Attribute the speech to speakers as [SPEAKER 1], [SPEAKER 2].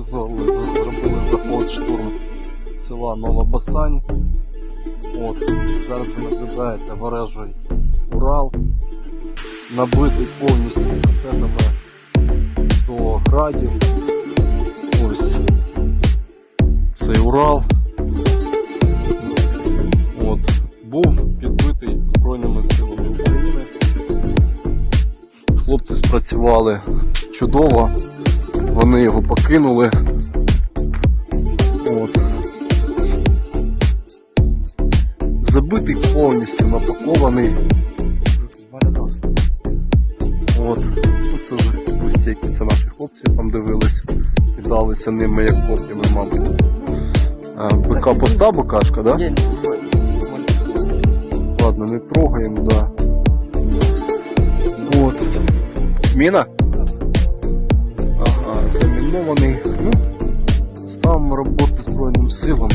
[SPEAKER 1] визвали, зробили заход штурм села Нова Басань. От, зараз ви наблюдаєте ворожий Урал, набитий повністю касетами до градів. Ось цей Урал. От, був підбитий Збройними силами України. Хлопці спрацювали чудово, вони його покинули. От. Забитий повністю, напакований. От. Це ж пустяки, це наші хлопці там дивились, кидалися ними як коп'ями, мабуть. БК пуста букашка, да? Ладно, не трогаємо, да. От. Міна? Ага, замінований. Ну, ставимо роботи Збройним силам.